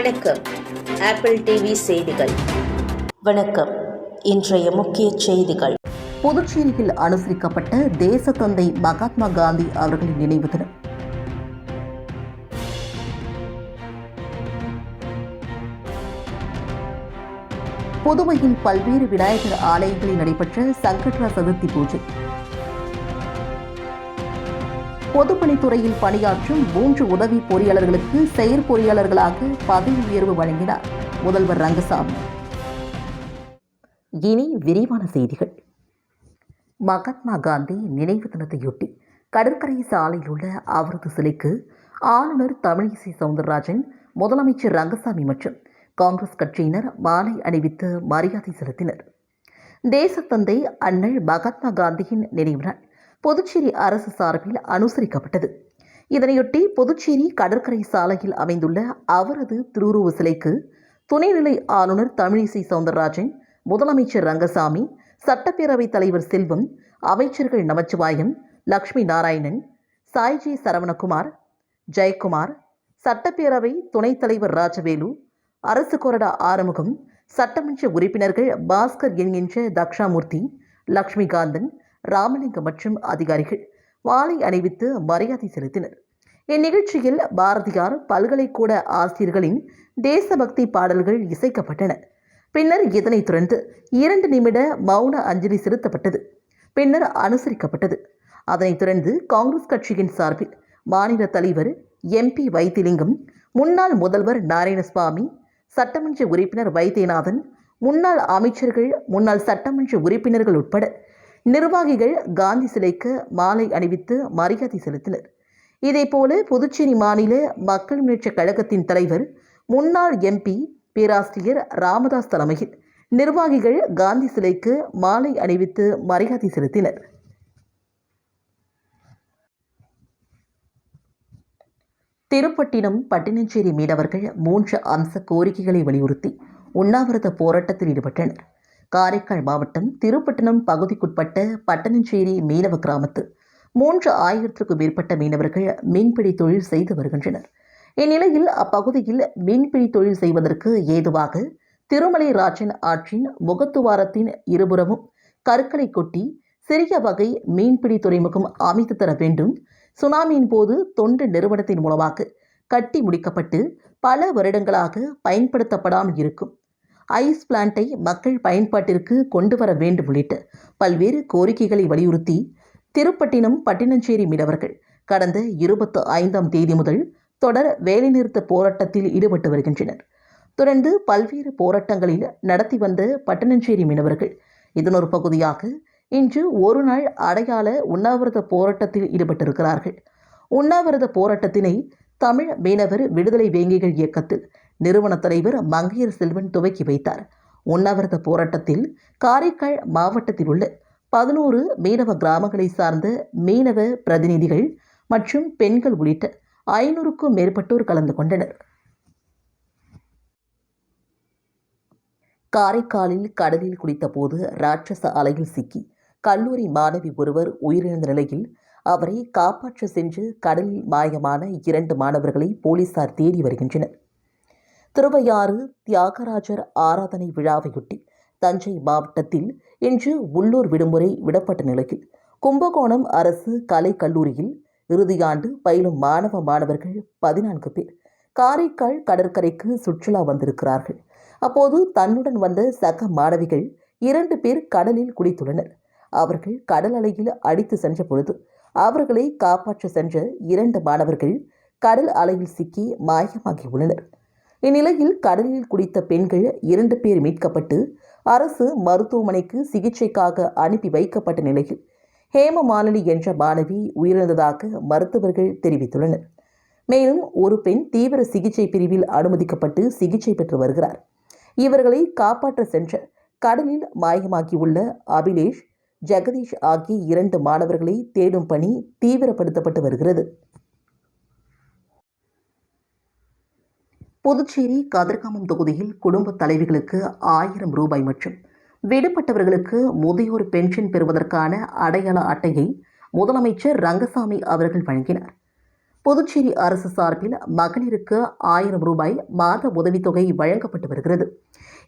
வணக்கம். Apple TV செய்திகள். வணக்கம். இன்றைய முக்கிய செய்திகள். புதுச்சேரியில் அனுசரிக்கப்பட்ட தேசத்தந்தை மகாத்மா காந்தி அவர்களின் நினைவு தினம். புதுவையில் பல்வேறு விநாயகர் ஆலயங்களில் நடைபெற்ற சங்கட்ரா சதுர்த்தி பூஜை. பொதுப்பணித்துறையில் பணியாற்றும் மூன்று உதவி பொறியாளர்களுக்கு செயற்பொறியாளர்களாக பதவி உயர்வு வழங்கினார் முதல்வர் ரங்கசாமி. இனி விரிவான செய்திகள். மகாத்மா காந்தி நினைவு தினத்தையொட்டி கடற்கரை சாலையில் உள்ள அவரது சிலைக்கு ஆளுநர் தமிழிசை சவுந்தரராஜன் முதலமைச்சர் ரங்கசாமி மற்றும் காங்கிரஸ் கட்சியினர் மாலை அணிவித்து மரியாதை செலுத்தினர். தேசத்தந்தை அண்ணல் மகாத்மா காந்தியின் நினைவு நாள். புதுச்சேரி அரசு சார்பில் அனுசரிக்கப்பட்டது. இதனையொட்டி புதுச்சேரி கடற்கரை சாலையில் அமைந்துள்ள அவரது திருவுருவ சிலைக்கு துணைநிலை ஆளுநர் தமிழிசை சவுந்தரராஜன் முதலமைச்சர் ரங்கசாமி சட்டப்பேரவைத் தலைவர் செல்வம் அமைச்சர்கள் நமச்சிவாயம் லக்ஷ்மி நாராயணன் சாய்ஜி சரவணகுமார் ஜெயக்குமார் சட்டப்பேரவை துணைத் தலைவர் ராஜவேலு அரசு கொறடா ஆறுமுகம் சட்டமன்ற உறுப்பினர்கள் பாஸ்கர் என்கின்ற தக்ஷாமூர்த்தி லக்ஷ்மிகாந்தன் ராமலிங்கம் மற்றும் அதிகாரிகள் மாலை அணிவித்து மரியாதை செலுத்தினர். இந்நிகழ்ச்சியில் பாரதியார் பல்கலைக்கூட ஆசிரியர்களின் தேசபக்தி பாடல்கள் இசைக்கப்பட்டன. பின்னர் இதனைத் தொடர்ந்து இரண்டு நிமிட மௌன அஞ்சலி செலுத்தப்பட்டது. பின்னர் அனுசரிக்கப்பட்டது. அதனைத் தொடர்ந்து காங்கிரஸ் கட்சியின் சார்பில் மாநில தலைவர் எம்பி வைத்திலிங்கம் முன்னாள் முதல்வர் நாராயணசுவாமி சட்டமன்ற உறுப்பினர் வைத்தியநாதன் முன்னாள் அமைச்சர்கள் முன்னாள் சட்டமன்ற உறுப்பினர்கள் உட்பட நிர்வாகிகள் காந்தி சிலைக்கு மாலை அணிவித்து மரியாதை செலுத்தினர். இதேபோல புதுச்சேரி மாநில மக்கள் முன்னேற்றக் கழகத்தின் தலைவர் முன்னாள் எம்பி பேராசிரியர் ராமதாஸ் தலைமையில் நிர்வாகிகள் காந்தி சிலைக்கு மாலை அணிவித்து மரியாதை செலுத்தினர். திருப்பட்டினம் பட்டினச்சேரி மீனவர்கள் மூன்று அம்ச கோரிக்கைகளை வலியுறுத்தி உண்ணாவிரத போராட்டத்தில் ஈடுபட்டனர். காரைக்கால் மாவட்டம் திருப்பட்டினம் பகுதிக்குட்பட்ட பட்டணஞ்சேரி மீனவ கிராமத்து. மூன்று ஆயிரத்திற்கும் மேற்பட்ட மீனவர்கள் மீன்பிடி தொழில் செய்து வருகின்றனர். இந்நிலையில் அப்பகுதியில் மீன்பிடி தொழில் செய்வதற்கு ஏதுவாக திருமலை ராஜன் ஆற்றின் முகத்துவாரத்தின் இருபுறமும் கற்களை கொட்டி சிறிய வகை மீன்பிடி துறைமுகம் அமைத்து தர வேண்டும். சுனாமியின் போது தொண்டு நிறுவனத்தின் மூலமாக கட்டி முடிக்கப்பட்டு பல வருடங்களாக பயன்படுத்தப்படாமல் இருக்கும். ஐஸ் பிளான்ட்டை மக்கள் பயன்பாட்டிற்கு கொண்டு வர வேண்டும் உள்ளிட்ட பல்வேறு கோரிக்கைகளை வலியுறுத்தி திருப்பட்டினம் பட்டினஞ்சேரி மீனவர்கள் கடந்த இருபத்தி ஐந்தாம் தேதி முதல் தொடர் வேலைநிறுத்த போராட்டத்தில் ஈடுபட்டு வருகின்றனர். தொடர்ந்து பல்வேறு போராட்டங்களில் நடத்தி வந்த பட்டினஞ்சேரி மீனவர்கள் இதனொரு பகுதியாக இன்று ஒரு நாள் அடையாள உண்ணாவிரத போராட்டத்தில் ஈடுபட்டிருக்கிறார்கள். உண்ணாவிரத போராட்டத்தினை தமிழ் மீனவர் விடுதலை வேங்கிகள் இயக்கத்தில் நிறுவன தலைவர் மங்கையர் செல்வன் துவக்கி வைத்தார். உண்ணாவிரத போராட்டத்தில் காரைக்கால் மாவட்டத்தில் உள்ள பதினோரு மீனவ கிராமங்களை சார்ந்த மீனவ பிரதிநிதிகள் மற்றும் பெண்கள் உள்ளிட்ட ஐநூறுக்கும் மேற்பட்டோர் கலந்து கொண்டனர். காரைக்காலில் கடலில் குளித்தபோது ராட்சச அலையில் சிக்கி கல்லூரி மாணவி ஒருவர் உயிரிழந்த நிலையில் அவரை காப்பாற்ற சென்று கடலில் மாயமான இரண்டு மாணவர்களை போலீசார் தேடி வருகின்றனர். திருவையாறு தியாகராஜர் ஆராதனை விழாவையொட்டி தஞ்சை மாவட்டத்தில் இன்று உள்ளூர் விடுமுறை விடப்பட்ட நிலையில் கும்பகோணம் அரசு கலை கல்லூரியில் இறுதியாண்டு பயிலும் மாணவ மாணவர்கள் பதினான்கு பேர். காரைக்கால் கடற்கரைக்கு சுற்றுலா வந்திருக்கிறார்கள். அப்போது தன்னுடன் வந்த சக மாணவிகள் இரண்டு பேர் கடலில் குளித்துள்ளனர். அவர்கள் கடல் அலையில் அடித்து சென்ற பொழுது அவர்களை காப்பாற்ற சென்ற இரண்டு மாணவர்கள் கடல் அலையில் சிக்கி மாயமாகி உள்ளனர். இந்நிலையில் கடலில் குடித்த பெண்கள் இரண்டு பேர் மீட்கப்பட்டு அரசு மருத்துவமனைக்கு சிகிச்சைக்காக அனுப்பி வைக்கப்பட்ட நிலையில் ஹேமமாலினி என்ற மாணவி உயிரிழந்ததாக மருத்துவர்கள் தெரிவித்துள்ளனர். மேலும் ஒரு பெண் தீவிர சிகிச்சை பிரிவில் அனுமதிக்கப்பட்டு சிகிச்சை பெற்று வருகிறார். இவர்களை காப்பாற்ற சென்ற கடலில் மாயமாகியுள்ள அபிலேஷ் ஜெகதீஷ் ஆகிய இரண்டு மாணவர்களை தேடும் பணி தீவிரப்படுத்தப்பட்டு வருகிறது. புதுச்சேரி கதிர்காமம் தொகுதியில் குடும்ப தலைவிகளுக்கு ஆயிரம் ரூபாய் மற்றும் விடுபட்டவர்களுக்கு முதியோர் பென்ஷன் பெறுவதற்கான அடையாள அட்டையை முதலமைச்சர் ரங்கசாமி அவர்கள் வழங்கினார். புதுச்சேரி அரசு சார்பில் மகளிருக்கு ஆயிரம் ரூபாய் மாத உதவித்தொகை வழங்கப்பட்டு வருகிறது.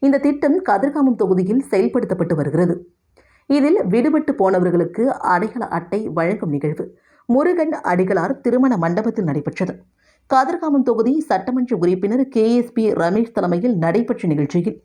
இந்த திட்டம் கதிர்காமம் தொகுதியில் செயல்படுத்தப்பட்டு வருகிறது. இதில் விடுபட்டு போனவர்களுக்கு அடையாள அட்டை வழங்கும் நிகழ்வு முருகன் அடிகளார் திருமண மண்டபத்தில் நடைபெற்றது. கதிர்காமம் தொகுதி சட்டமன்ற உறுப்பினர் கேஎஸ்பி ரமேஷ் தலைமையில் நடைபெற்ற நிகழ்ச்சியில்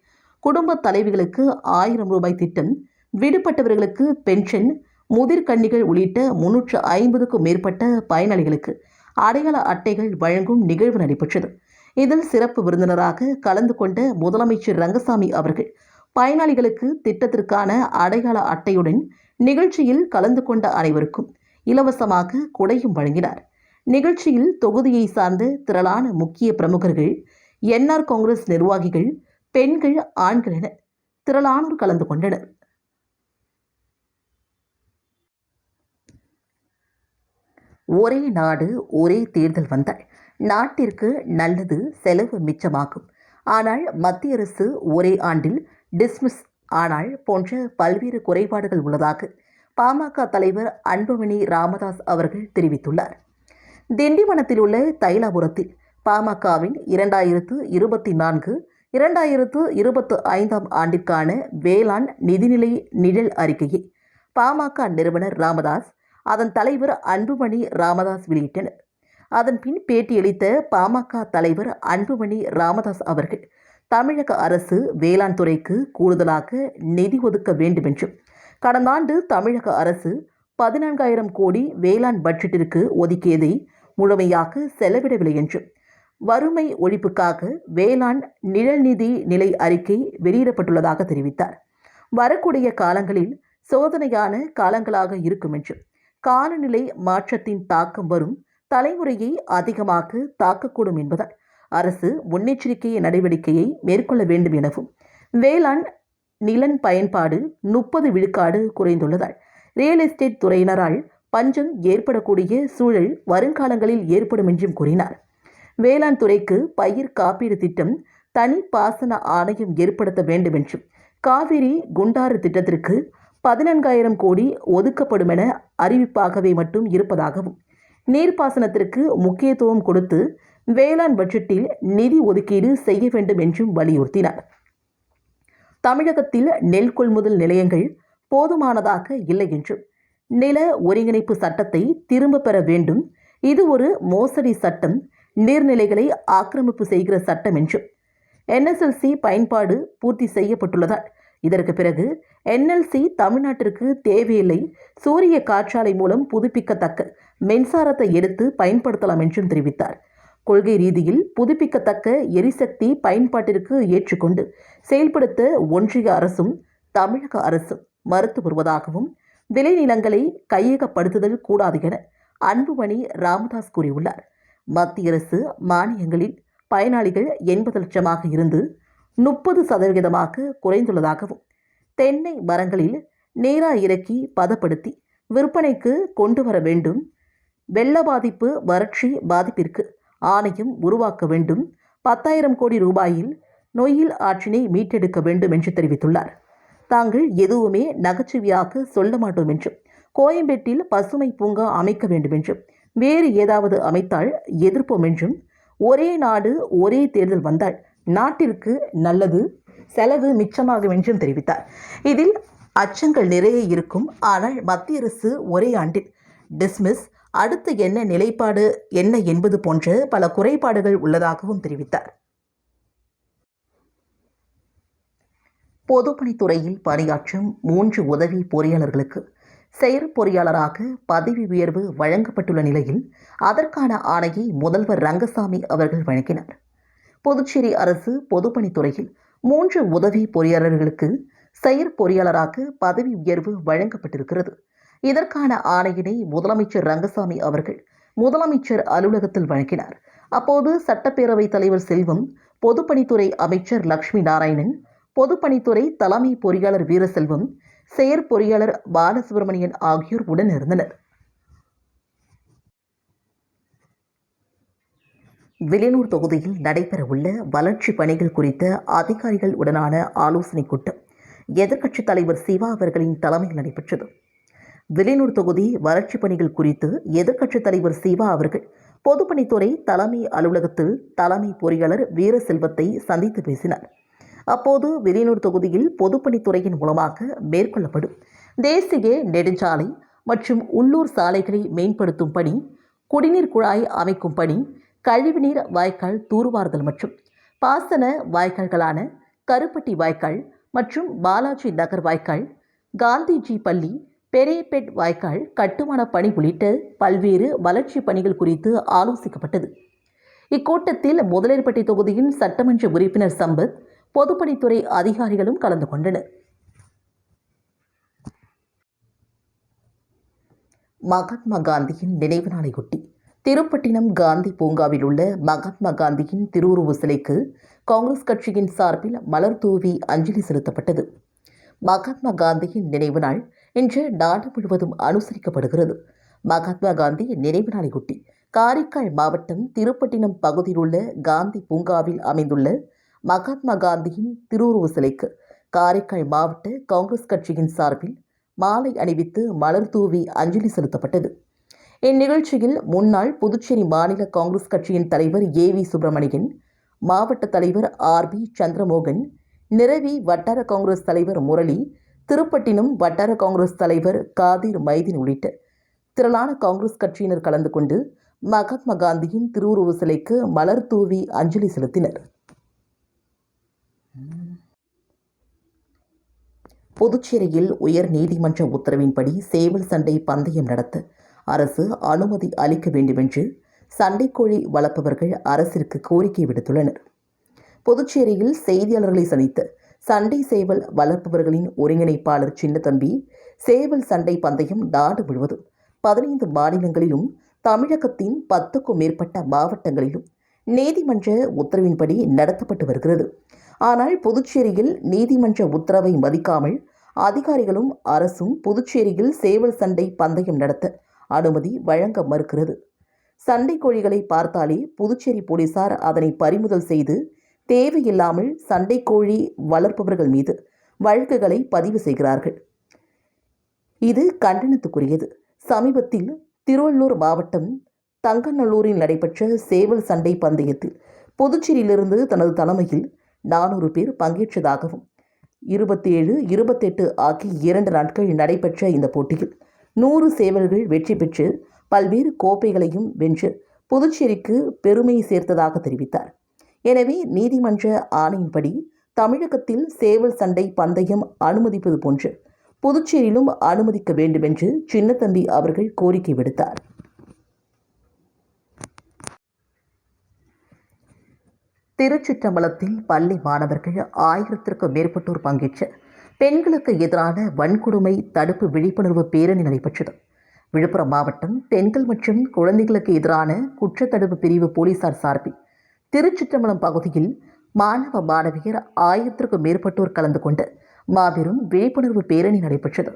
குடும்ப தலைவிகளுக்கு ஆயிரம் ரூபாய் திட்டம் விடுபட்டவர்களுக்கு பென்ஷன் முதிர்கன்னிகள் உள்ளிட்ட முன்னூற்று ஐம்பதுக்கும் மேற்பட்ட பயனாளிகளுக்கு அடையாள அட்டைகள் வழங்கும் நிகழ்வு நடைபெற்றது. இதில் சிறப்பு விருந்தினராக கலந்து கொண்ட முதலமைச்சர் ரங்கசாமி அவர்கள் பயனாளிகளுக்கு திட்டத்திற்கான அடையாள அட்டையுடன் நிகழ்ச்சியில் கலந்து கொண்ட அனைவருக்கும் இலவசமாக குடையும் வழங்கினார். நிகழ்ச்சியில் தொகுதியை சார்ந்த திரளான முக்கிய பிரமுகர்கள் என்ஆர் காங்கிரஸ் நிர்வாகிகள் பெண்கள் ஆண்கள் என திரளானோர் கலந்து கொண்டனர். ஒரே நாடு ஒரே தேர்தல் வந்தால் நாட்டிற்கு நல்லது செலவு மிச்சமாகும். ஆனால் மத்திய அரசு ஒரே ஆண்டில் டிஸ்மிஸ் ஆனால் போன்ற பல்வேறு குறைபாடுகள் உள்ளதாக பாமக தலைவர் அன்புமணி ராமதாஸ் அவர்கள் தெரிவித்துள்ளார். திண்டிவனத்தில் உள்ள தைலாபுரத்தில் பாமகவின் இரண்டாயிரத்து இருபத்தி நான்கு இரண்டாயிரத்து இருபத்து ஐந்தாம் ஆண்டிற்கான வேளாண் நிதிநிலை நிழல் அறிக்கையை பாமக நிறுவனர் ராமதாஸ் அதன் தலைவர் அன்புமணி ராமதாஸ் வெளியிட்டனர். அதன் பின் பேட்டியளித்த பாமக தலைவர் அன்புமணி ராமதாஸ் அவர்கள் தமிழக அரசு வேளாண் துறைக்கு கூடுதலாக நிதி ஒதுக்க வேண்டுமென்றும் கடந்த ஆண்டு தமிழக அரசு பதினான்காயிரம் கோடி வேளாண் பட்ஜெட்டிற்கு ஒதுக்கியதை முழுமையாக செலவிடவில்லை என்றும் வறுமை ஒழிப்புக்காக வேளாண் நிழல்நிதி நிலை அறிக்கை வெளியிடப்பட்டுள்ளதாக தெரிவித்தார். வரக்கூடிய காலங்களில் சோதனையான காலங்களாக இருக்கும் என்றும் காலநிலை மாற்றத்தின் தாக்கம் வரும் தலைமுறையை அதிகமாக தாக்கக்கூடும் என்பதால் அரசு முன்னெச்சரிக்கை நடவடிக்கையை மேற்கொள்ள வேண்டும் எனவும் வேளாண் நிலன் பயன்பாடு முப்பது விழுக்காடு குறைந்துள்ளதால் ரியல் எஸ்டேட் துறையினரால் பஞ்சம் ஏற்படக்கூடிய சூழல் வருங்காலங்களில் ஏற்படும் என்றும் கூறினார். வேளாண் துறைக்கு பயிர் காப்பீடு திட்டம் தனி பாசன ஆணையம் ஏற்படுத்த வேண்டும் என்றும் காவிரி குண்டாறு திட்டத்திற்கு பதினான்காயிரம் கோடி ஒதுக்கப்படும் என அறிவிப்பாகவே மட்டும் இருப்பதாகவும் நீர்ப்பாசனத்திற்கு முக்கியத்துவம் கொடுத்து வேளாண் பட்ஜெட்டில் நிதி ஒதுக்கீடு செய்ய வேண்டும் என்றும் வலியுறுத்தினார். தமிழகத்தில் நெல் கொள்முதல் நிலையங்கள் போதுமானதாக இல்லை என்றும் நில ஒருங்கிணைப்பு சட்டத்தை திரும்ப பெற வேண்டும். இது ஒரு மோசடி சட்டம். நீர்நிலைகளை ஆக்கிரமிப்பு செய்கிற சட்டம் என்றும் என்எஸ்எல்சி பயன்பாடு பூர்த்தி செய்யப்பட்டுள்ளதால். இதற்கு பிறகு என்எல்சி தமிழ்நாட்டிற்கு தேவையில்லை. சூரிய காற்றாலை மூலம் புதுப்பிக்கத்தக்க மின்சாரத்தை எடுத்து பயன்படுத்தலாம் என்றும் தெரிவித்தார். கொள்கை ரீதியில் புதுப்பிக்கத்தக்க எரிசக்தி பயன்பாட்டிற்கு ஏற்றுக்கொண்டு செயல்படுத்த ஒன்றிய அரசும் தமிழக அரசும் மறுத்து வருவதாகவும் விளைநிலங்களை கையகப்படுத்துதல் கூடாது என அன்புமணி ராமதாஸ் கூறியுள்ளார். மத்திய அரசு மானியங்களில் பயனாளிகள் எண்பது லட்சமாக இருந்து முப்பது சதவிகிதமாக குறைந்துள்ளதாகவும் தென்னை மரங்களில் நேரா இறக்கி பதப்படுத்தி விற்பனைக்கு கொண்டு வர வேண்டும் வெள்ள பாதிப்பு வறட்சி பாதிப்பிற்கு ஆணையம் உருவாக்க வேண்டும் பத்தாயிரம் கோடி ரூபாயில் நொய்யில் ஆற்றினை மீட்டெடுக்க வேண்டும் என்று தெரிவித்துள்ளார். தாங்கள் எதுவுமே நகைச்சுவையாக சொல்ல மாட்டோம் என்றும் கோயம்பேட்டில் பசுமை பூங்கா அமைக்க வேண்டும் என்றும் வேறு ஏதாவது அமைத்தால் எதிர்ப்போம் என்றும் ஒரே நாடு ஒரே தேர்தல் வந்தால் நாட்டிற்கு நல்லது செலவு மிச்சமாகும் என்றும் தெரிவித்தார். இதில் அச்சங்கள் நிறைய இருக்கும். ஆனால் மத்திய அரசு ஒரே ஆண்டில் டிஸ்மிஸ் அடுத்து என்ன நிலைப்பாடு என்ன என்பது போன்ற பல குறைபாடுகள் உள்ளதாகவும் தெரிவித்தார். பொதுப்பணித்துறையில் பணியாற்றும் மூன்று உதவி பொறியாளர்களுக்கு செயற் பொறியாளராக பதவி உயர்வு வழங்கப்பட்டுள்ள நிலையில் அதற்கான ஆணையை முதல்வர் ரங்கசாமி அவர்கள் வழங்கினார். புதுச்சேரி அரசு பொதுப்பணித்துறையில் மூன்று உதவி பொறியாளர்களுக்கு செயற் பொறியாளராக பதவி உயர்வு வழங்கப்பட்டிருக்கிறது. இதற்கான ஆணையினை முதலமைச்சர் ரங்கசாமி அவர்கள் முதலமைச்சர் அலுவலகத்தில் வழங்கினார். அப்போது சட்டப்பேரவைத் தலைவர் செல்வம் பொதுப்பணித்துறை அமைச்சர் லக்ஷ்மி நாராயணன் பொதுப்பணித்துறை தலைமை பொறியாளர் வீரசெல்வம் செயற்பொறியாளர் பாலசுப்ரமணியன் ஆகியோர் உடன் இருந்தனர். விலையூர் தொகுதியில் நடைபெறவுள்ள வளர்ச்சி பணிகள் குறித்த அதிகாரிகள் உடனான ஆலோசனைக் கூட்டம் எதிர்க்கட்சித் தலைவர் சிவா அவர்களின் தலைமையில் நடைபெற்றது. விலையூர் தொகுதி வளர்ச்சிப் பணிகள் குறித்து எதிர்க்கட்சித் தலைவர் சிவா அவர்கள் பொதுப்பணித்துறை தலைமை அலுவலகத்தில் தலைமை பொறியாளர் வீரசெல்வத்தை சந்தித்து பேசினார். அப்போது வெளியூர் தொகுதியில் பொதுப்பணித்துறையின் மூலமாக மேற்கொள்ளப்படும். தேசிய நெடுஞ்சாலை மற்றும் உள்ளூர் சாலைகளை மேம்படுத்தும் பணி குடிநீர் குழாய் அமைக்கும் பணி கழிவுநீர் வாய்க்கால் தூர்வாறுதல் மற்றும் பாசன வாய்க்கால்களான கருப்பட்டி வாய்க்கால் மற்றும் பாலாஜி நகர் வாய்க்கால் காந்திஜி பள்ளி பெரியபெட் வாய்க்கால் கட்டுமான பணி உள்ளிட்ட பல்வேறு வளர்ச்சிப் பணிகள் குறித்து ஆலோசிக்கப்பட்டது. இக்கூட்டத்தில் முதலேற்பட்டி தொகுதியின் சட்டமன்ற உறுப்பினர் சம்பத் பொதுப்பணித்துறை அதிகாரிகளும் கலந்து கொண்டனர். மகாத்மா காந்தியின் நினைவு நாளையொட்டி திருப்பட்டினம் காந்தி பூங்காவில் உள்ள மகாத்மா காந்தியின் திருவுருவ சிலைக்கு காங்கிரஸ் கட்சியின் சார்பில் மலர் தூவி அஞ்சலி செலுத்தப்பட்டது. மகாத்மா காந்தியின் நினைவு நாள் இன்று நாடு முழுவதும் அனுசரிக்கப்படுகிறது. மகாத்மா காந்தி நினைவு நாளையொட்டி காரைக்கால் மாவட்டம் திருப்பட்டினம் பகுதியில் உள்ள காந்தி பூங்காவில் அமைந்துள்ள மகாத்மா காந்தியின் திருவுருவ சிலைக்கு காரைக்கால் மாவட்ட காங்கிரஸ் கட்சியின் சார்பில் மாலை அணிவித்து மலர் தூவி அஞ்சலி செலுத்தப்பட்டது. இந்நிகழ்ச்சியில் முன்னாள் புதுச்சேரி மாநில காங்கிரஸ் கட்சியின் தலைவர் ஏ வி சுப்பிரமணியன் மாவட்ட தலைவர் ஆர் பி சந்திரமோகன் நிரவி வட்டார காங்கிரஸ் தலைவர் முரளி திருப்பட்டினம் வட்டார காங்கிரஸ் தலைவர் காதிர் மைதீன் உள்ளிட்ட திரளான காங்கிரஸ் கட்சியினர் கலந்து கொண்டு மகாத்மா காந்தியின் திருவுருவ சிலைக்கு மலர் தூவி அஞ்சலி செலுத்தினர். புதுச்சேரியில் உயர் நீதிமன்ற உத்தரவின்படி சேவல் சண்டை பந்தயம் நடத்த அரசு அனுமதி அளிக்க வேண்டுமென்று சண்டைக்கோழி வளர்ப்பவர்கள் அரசிற்கு கோரிக்கை விடுத்துள்ளனர். புதுச்சேரியில் செய்தியாளர்களை சந்தித்த சண்டை சேவல் வளர்ப்பவர்களின் ஒருங்கிணைப்பாளர் சின்னத்தம்பி சேவல் சண்டை பந்தயம் நாடு முழுவதும் பதினைந்து மாநிலங்களிலும் தமிழகத்தின் பத்துக்கும் மேற்பட்ட மாவட்டங்களிலும் நீதிமன்ற உத்தரவின்படி நடத்தப்பட்டு வருகிறது. ஆனால் புதுச்சேரியில் நீதிமன்ற உத்தரவை மதிக்காமல் அதிகாரிகளும் அரசும் புதுச்சேரியில் சேவல் சண்டை பந்தயம் நடத்த அனுமதி வழங்க மறுக்கிறது. சண்டை கோழிகளை பார்த்தாலே புதுச்சேரி போலீசார் அதனை பறிமுதல் செய்து தேவையில்லாமல் சண்டை கோழி வளர்ப்பவர்கள் மீது வழக்குகளை பதிவு செய்கிறார்கள். இது கண்டனத்துக்குரியது. சமீபத்தில் திருவள்ளூர் மாவட்டம் தங்கநல்லூரில் நடைபெற்ற சேவல் சண்டை பந்தயத்தில் புதுச்சேரியிலிருந்து தனது தலைமையில் நானூறு பேர் பங்கேற்றதாகவும் இருபத்தி ஏழு இருபத்தெட்டு ஆகிய இரண்டு நாட்கள் நடைபெற்ற இந்த போட்டியில் நூறு சேவல்கள் வெற்றி பெற்று பல்வேறு கோப்பைகளையும் வென்று புதுச்சேரிக்கு பெருமை சேர்த்ததாக தெரிவித்தார். எனவே நீதிமன்ற ஆணையின்படி தமிழகத்தில் சேவல் சண்டை பந்தயம் அனுமதிப்பது போன்று புதுச்சேரியிலும் அனுமதிக்க வேண்டுமென்று சின்னத்தம்பி அவர்கள் கோரிக்கை விடுத்தார். திருச்சிற்றம்பலத்தில் பள்ளி மாணவர்கள் ஆயிரத்திற்கும் மேற்பட்டோர் பங்கேற்ற பெண்களுக்கு எதிரான வன்கொடுமை தடுப்பு விழிப்புணர்வு பேரணி நடைபெற்றது. விழுப்புரம் மாவட்டம் பெண்கள் மற்றும் குழந்தைகளுக்கு எதிரான குற்றத்தடுப்பு பிரிவு போலீசார் சார்பில் திருச்சிற்றம்பலம் பகுதியில் மாணவ மாணவியர் ஆயிரத்திற்கும் மேற்பட்டோர் கலந்து கொண்டு மாபெரும் விழிப்புணர்வு பேரணி நடைபெற்றது.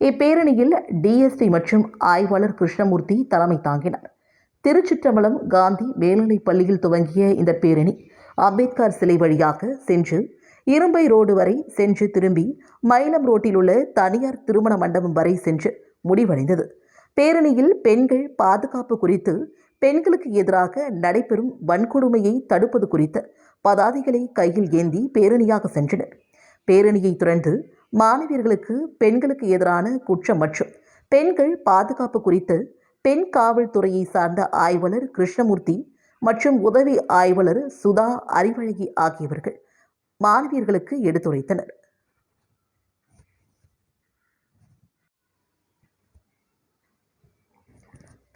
இப்பேரணியில் டிஎஸ்பி மற்றும் ஆய்வாளர் கிருஷ்ணமூர்த்தி தலைமை தாங்கினார். திருச்சிற்றம்பலம் காந்தி மேல்நிலைப் பள்ளியில் துவங்கிய இந்த பேரணி அம்பேத்கர் சிலை வழியாக சென்று இரும்பை ரோடு வரை சென்று திரும்பி மயிலம் ரோட்டில் உள்ள தனியார் திருமண மண்டபம் வரை சென்று முடிவடைந்தது. பேரணியில் பெண்கள் பாதுகாப்பு குறித்து பெண்களுக்கு எதிராக நடைபெறும் வன்கொடுமையை தடுப்பது குறித்த பதாதைகளை கையில் ஏந்தி பேரணியாக சென்றனர். பேரணியை தொடர்ந்து மாணவியர்களுக்கு பெண்களுக்கு எதிரான குற்றம் மற்றும் பெண்கள் பாதுகாப்பு குறித்து பெண் காவல்துறையை சார்ந்த ஆய்வாளர் கிருஷ்ணமூர்த்தி மற்றும் உதவி ஆய்வாளர் சுதா அறிவழகி ஆகியவர்கள் மாணவியர்களுக்கு எடுத்துரைத்தனர்.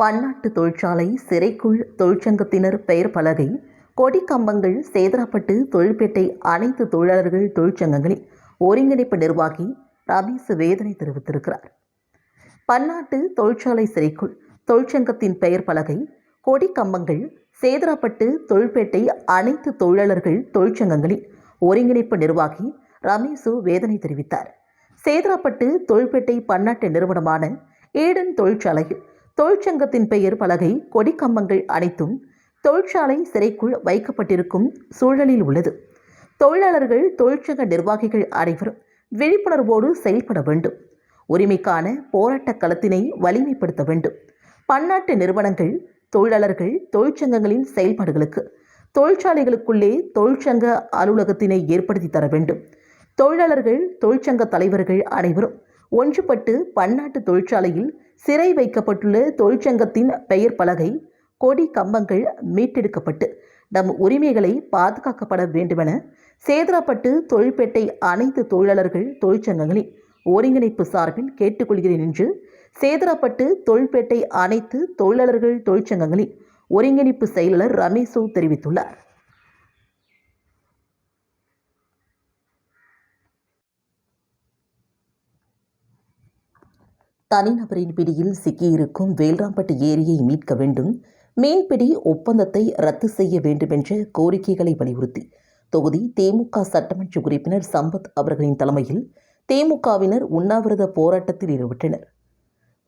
பன்னாட்டு தொழிற்சாலை சிறைக்குள் தொழிற்சங்கத்தினர் பெயர் பலகை கொடி கம்பங்கள் சேதராப்பட்டு தொழிற்பேட்டை அனைத்து தொழிலாளர்கள் தொழிற்சங்கங்களின் ஒருங்கிணைப்பு நிர்வாகி ரமேஷ் வேதனை தெரிவித்திருக்கிறார். பன்னாட்டு தொழிற்சாலை சிறைக்குள் தொழிற்சங்கத்தின் பெயர் பலகை கொடி கம்பங்கள் சேதராப்பட்டு தொழில்பேட்டை அனைத்து தொழிலாளர்கள் தொழிற்சங்கங்களின் ஒருங்கிணைப்பு நிர்வாகி ரமேசு வேதனை தெரிவித்தார். சேதராப்பட்டு தொழில்பேட்டை பன்னாட்டு நிறுவனமான ஏடன் தொழிற்சாலையில் தொழிற்சங்கத்தின் பெயர் பலகை கொடிக்கம்பங்கள் அனைத்தும் தொழிற்சாலை சிறைக்குள் வைக்கப்பட்டிருக்கும் சூழலில் உள்ளது. தொழிலாளர்கள் தொழிற்சங்க நிர்வாகிகள் அனைவரும் விழிப்புணர்வோடு செயல்பட வேண்டும். உரிமைக்கான போராட்ட களத்தினை வலிமைப்படுத்த வேண்டும். பன்னாட்டு நிறுவனங்கள் தொழிலாளர்கள் தொழிற்சங்கங்களின் செயல்பாடுகளுக்கு தொழிற்சாலைகளுக்குள்ளே தொழிற்சங்க அலுவலகத்தினை ஏற்படுத்தி தர வேண்டும். தொழிலாளர்கள் தொழிற்சங்க தலைவர்கள் அனைவரும் ஒன்றுபட்டு பன்னாட்டு தொழிற்சாலையில் சிறை வைக்கப்பட்டுள்ள தொழிற்சங்கத்தின் பெயர் பலகை கொடி கம்பங்கள் மீட்டெடுக்கப்பட்டு நம் உரிமைகளை பாதுகாக்கப்பட வேண்டுமென சேதராப்பட்டு தொழிற்பேட்டை அனைத்து தொழிலாளர்கள் தொழிற்சங்கங்களின் ஒருங்கிணைப்பு சார்பில் கேட்டுக்கொள்கிறேன் என்று சேதராப்பட்டு தொழிற்பேட்டை அனைத்து தொழிலாளர்கள் தொழிற்சங்கங்களின் ஒருங்கிணைப்பு செயலாளர் ரமேஷோ தெரிவித்துள்ளார். தனிநபரின் பிடியில் சிக்கியிருக்கும் வேல்ராம்பட்டு ஏரியை மீட்க வேண்டும். மீன்பிடி ஒப்பந்தத்தை ரத்து செய்ய வேண்டும் என்ற கோரிக்கைகளை வலியுறுத்தி தொகுதி தேமுக சட்டமன்ற உறுப்பினர் சம்பத் அவர்களின் தலைமையில் தேமுகவினர் உண்ணாவிரத போராட்டத்தில் ஈடுபட்டனர்.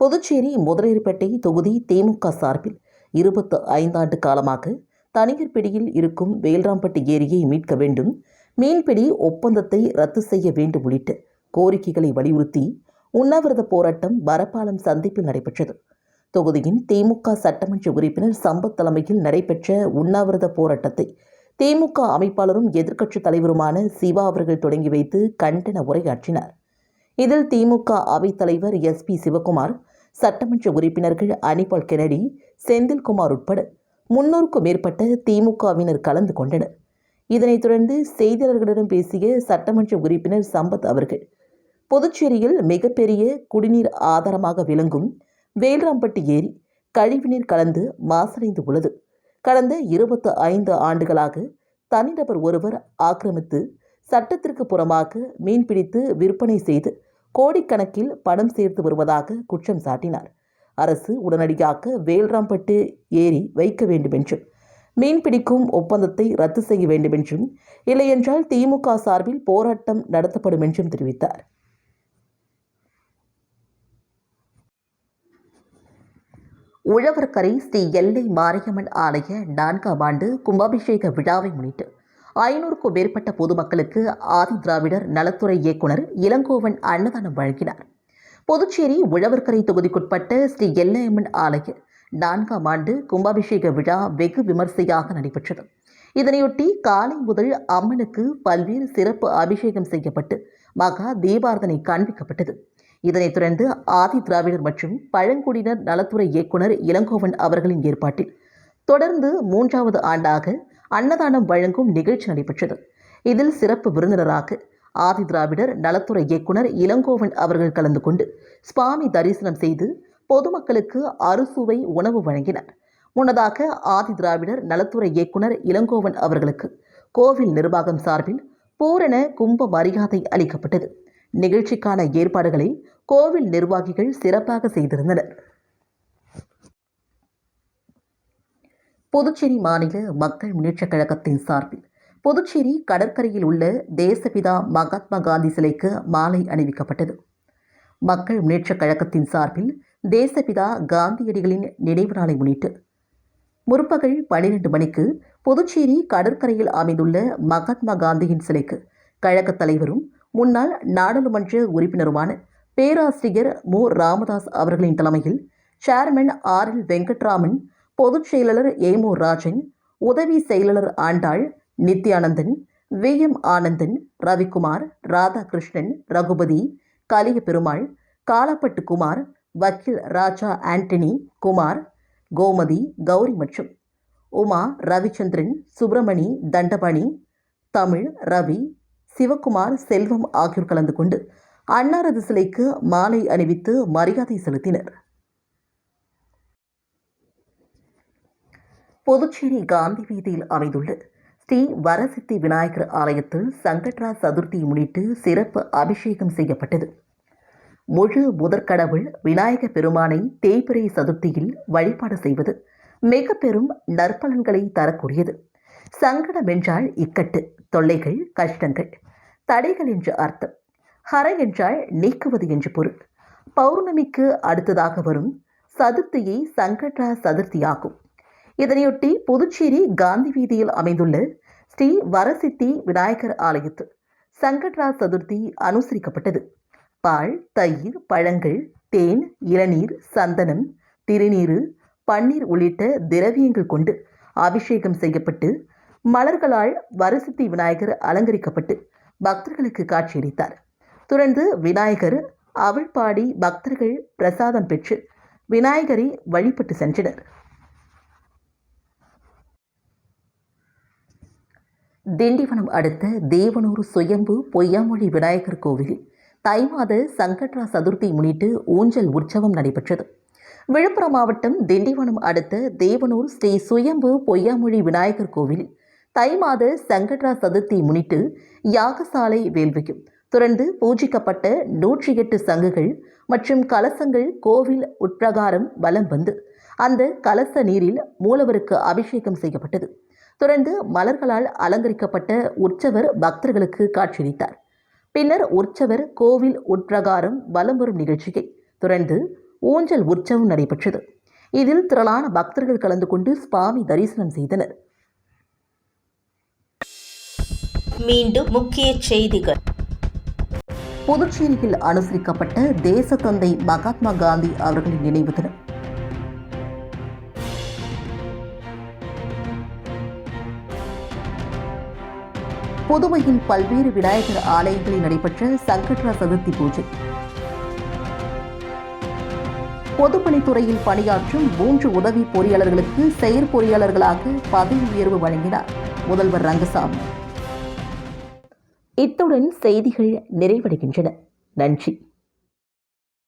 புதுச்சேரி முதலியர்பேட்டை தொகுதி தேமுக சார்பில் இருபத்து ஐந்தாண்டு காலமாக தனியார் பிடியில் இருக்கும் வேல்ராம்பட்டு ஏரியை மீட்க வேண்டும். மீன்பிடி ஒப்பந்தத்தை ரத்து செய்ய வேண்டும் உள்ளிட்ட கோரிக்கைகளை வலியுறுத்தி உண்ணாவிரத போராட்டம் வரப்பாலம் சந்திப்பில் நடைபெற்றது. தொகுதியின் திமுக சட்டமன்ற உறுப்பினர் சம்பத் தலைமையில் நடைபெற்ற உண்ணாவிரத போராட்டத்தை திமுக அமைப்பாளரும் எதிர்க்கட்சித் தலைவருமான சிவா அவர்கள் தொடங்கி வைத்து கண்டன உரையாற்றினார். இதில் திமுக அவைத் தலைவர் எஸ் பி சிவகுமார் சட்டமன்ற உறுப்பினர்கள் அனிபால் கெனடி செந்தில்குமார் உட்பட முன்னூறுக்கும் மேற்பட்ட திமுகவினர் கலந்து கொண்டனர். இதனைத் தொடர்ந்து செய்தியாளர்களிடம் பேசிய சட்டமன்ற உறுப்பினர் சம்பத் அவர்கள் புதுச்சேரியில் மிகப்பெரிய குடிநீர் ஆதாரமாக விளங்கும் வேல்ராம்பட்டு ஏரி கழிவுநீர் கலந்து மாசடைந்து உள்ளது. கடந்த இருபத்து ஐந்து ஆண்டுகளாக தனிநபர் ஒருவர் ஆக்கிரமித்து சட்டத்திற்கு புறமாக மீன்பிடித்து விற்பனை செய்து கோடிக்கணக்கில் பணம் சேர்த்து வருவதாக குற்றம் சாட்டினார். அரசு உடனடியாக வேல்ராம்பட்டு ஏரி வைக்க வேண்டுமென்றும் மீன்பிடிக்கும் ஒப்பந்தத்தை ரத்து செய்ய வேண்டுமென்றும் இல்லையென்றால் திமுக சார்பில் போராட்டம் நடத்தப்படும் என்றும் தெரிவித்தார். உழவர்கரை ஸ்ரீ எல்லை மாரியம்மன் ஆலய நான்காம் ஆண்டு கும்பாபிஷேக விழாவை முன்னிட்டு ஐநூறுக்கும் மேற்பட்ட பொதுமக்களுக்கு ஆதி திராவிடர் நலத்துறை இயக்குனர் இளங்கோவன் அன்னதானம் வழங்கினார். புதுச்சேரி உழவர்கரை தொகுதிக்குட்பட்ட ஸ்ரீ எல்லையம்மன் ஆலய நான்காம் ஆண்டு கும்பாபிஷேக விழா வெகு விமர்சையாக நடைபெற்றது. இதனையொட்டி காலை முதல் அம்மனுக்கு பல்வேறு சிறப்பு அபிஷேகம் செய்யப்பட்டு மகா தீபார்த்தனை காண்பிக்கப்பட்டது. இதனைத் தொடர்ந்து ஆதி திராவிடர் மற்றும் பழங்குடியினர் நலத்துறை இயக்குனர் இளங்கோவன் அவர்களின் ஏற்பாட்டில் தொடர்ந்து மூன்றாவது ஆண்டாக அன்னதானம் வழங்கும் நிகழ்ச்சி நடைபெற்றது. இதில் சிறப்பு விருந்தினராக ஆதி திராவிடர் நலத்துறை இயக்குனர் இளங்கோவன் அவர்கள் கலந்து கொண்டு சுவாமி தரிசனம் செய்து பொதுமக்களுக்கு அறுசுவை உணவு வழங்கினார். முன்னதாக ஆதி திராவிடர் நலத்துறை இயக்குனர் இளங்கோவன் அவர்களுக்கு கோவில் நிர்வாகம் சார்பில் பூரண கும்ப மரியாதை அளிக்கப்பட்டது. நிகழ்ச்சிக்கான ஏற்பாடுகளை கோவில் நிர்வாகிகள் சிறப்பாக செய்திருந்தனர். புதுச்சேரி மாநில மக்கள் முன்னேற்றக் கழகத்தின் சார்பில் புதுச்சேரி கடற்கரையில் உள்ள தேசபிதா மகாத்மா காந்தி சிலைக்கு மாலை அணிவிக்கப்பட்டது. மக்கள் முன்னேற்றக் கழகத்தின் சார்பில் தேசபிதா காந்தியடிகளின் நினைவு நாளை முன்னிட்டு முற்பகல் பன்னிரண்டு மணிக்கு புதுச்சேரி கடற்கரையில் அமைந்துள்ள மகாத்மா காந்தியின் சிலைக்கு கழகத் தலைவரும் முன்னாள் நாடாளுமன்ற உறுப்பினருமான பேராசிரியர் மு. ராமதாஸ் அவர்களின் தலைமையில் சேர்மன் ஆர். எல். வெங்கட்ராமன் பொதுச் செயலாளர் ஏமு ராஜன் உதவி செயலாளர் ஆண்டாள் நித்யானந்தன் வி. எம். ஆனந்தன் ரவிக்குமார் ராதாகிருஷ்ணன் ரகுபதி கலிய பெருமாள் காலப்பட்டு குமார் வக்கீல் ராஜா ஆண்டனி குமார் கோமதி கௌரி மற்றும் உமா ரவிச்சந்திரன் சுப்பிரமணி தண்டபாணி தமிழ் ரவி சிவகுமார் செல்வம் ஆகியோர் கலந்து கொண்டு அன்னாரது சிலைக்கு மாலை அணிவித்து மரியாதை செலுத்தினர். புதுச்சேரி காந்தி வீதியில் அமைந்துள்ள ஸ்ரீ வரசித்தி விநாயகர் ஆலயத்தில் சங்கட்ரா சதுர்த்தியை முன்னிட்டு சிறப்பு அபிஷேகம் செய்யப்பட்டது. முழு முதற்கடவுள் விநாயக பெருமானை தேய்பிரை சதுர்த்தியில் வழிபாடு செய்வது மிக பெரும் நற்பலன்களை தரக்கூடியது. சங்கடம் என்றால் இக்கட்டு தொல்லைகள் கஷ்டங்கள். தடைகள் என்று அர்த்தம். ஹர என்றால் நீக்குவது என்று பொருள். பௌர்ணமிக்கு அடுத்ததாக வரும் சதுர்த்தியை சங்கட்ரா சதுர்த்தியாகும். இதனையொட்டி புதுச்சேரி காந்தி வீதியில் அமைந்துள்ள ஸ்ரீ வரசித்தி விநாயகர் ஆலயத்தில் சங்கட்ரா சதுர்த்தி அனுசரிக்கப்பட்டது. பால் தயிர் பழங்கள் தேன் இளநீர் சந்தனம் திருநீரு பன்னீர் உள்ளிட்ட திரவியங்கள் கொண்டு அபிஷேகம் செய்யப்பட்டு மலர்களால் வரசித்தி விநாயகர் அலங்கரிக்கப்பட்டு பக்தர்களுக்கு காட்சியளித்தார். தொடர்ந்து விநாயகர் அவள் பாடி பக்தர்கள் பிரசாதம் பெற்று விநாயகரை வழிபட்டு சென்றனர். திண்டிவனம் அடுத்த தேவனூர் சுயம்பு பொய்யாமொழி விநாயகர் கோவிலில் தை மாத சங்கட்ரா சதுர்த்தி முன்னிட்டு ஊஞ்சல் உற்சவம் நடைபெற்றது. விழுப்புரம் மாவட்டம் திண்டிவனம் அடுத்த தேவனூர் ஸ்ரீ சுயம்பு பொய்யாமொழி விநாயகர் கோவிலில் தை மாத சங்கட்ரா சதுர்த்தி முன்னிட்டு யாகசாலை வேள்வியும் தொடர்ந்து பூஜிக்கப்பட்ட நூற்றி எட்டு சங்குகள் மற்றும் கலசங்கள் கோவில் உட்பிரகாரம் வலம் வந்து அந்த கலச நீரில் மூலவருக்கு அபிஷேகம் செய்யப்பட்டது. தொடர்ந்து மலர்களால் அலங்கரிக்கப்பட்ட உற்சவர் பக்தர்களுக்கு காட்சியளித்தார் பின்னர் உற்சவர் கோவில் உட்பிரகாரம் வலம் வரும் நிகழ்ச்சியை தொடர்ந்து ஊஞ்சல் உற்சவம் நடைபெற்றது. இதில் திரளான பக்தர்கள் கலந்து கொண்டு சுவாமி தரிசனம் செய்தனர். மீண்டும் முக்கிய செய்திகள். புதுச்சேரியில் அனுசரிக்கப்பட்ட தேசத்தந்தை மகாத்மா காந்தி அவர்களின் நினைவு தினம். புதுவையில் பல்வேறு விநாயகர் ஆலயங்களில் நடைபெற்ற சங்கட்ரா சதுர்த்தி பூஜை. பொதுப்பணித்துறையில் பணியாற்றும் மூன்று உதவி பொறியாளர்களுக்கு செயற்பொறியாளர்களாக பதவி உயர்வு வழங்கினார் முதல்வர் ரங்கசாமி. இத்துடன் செய்திகள் நிறைவடைகின்றன. நன்றி.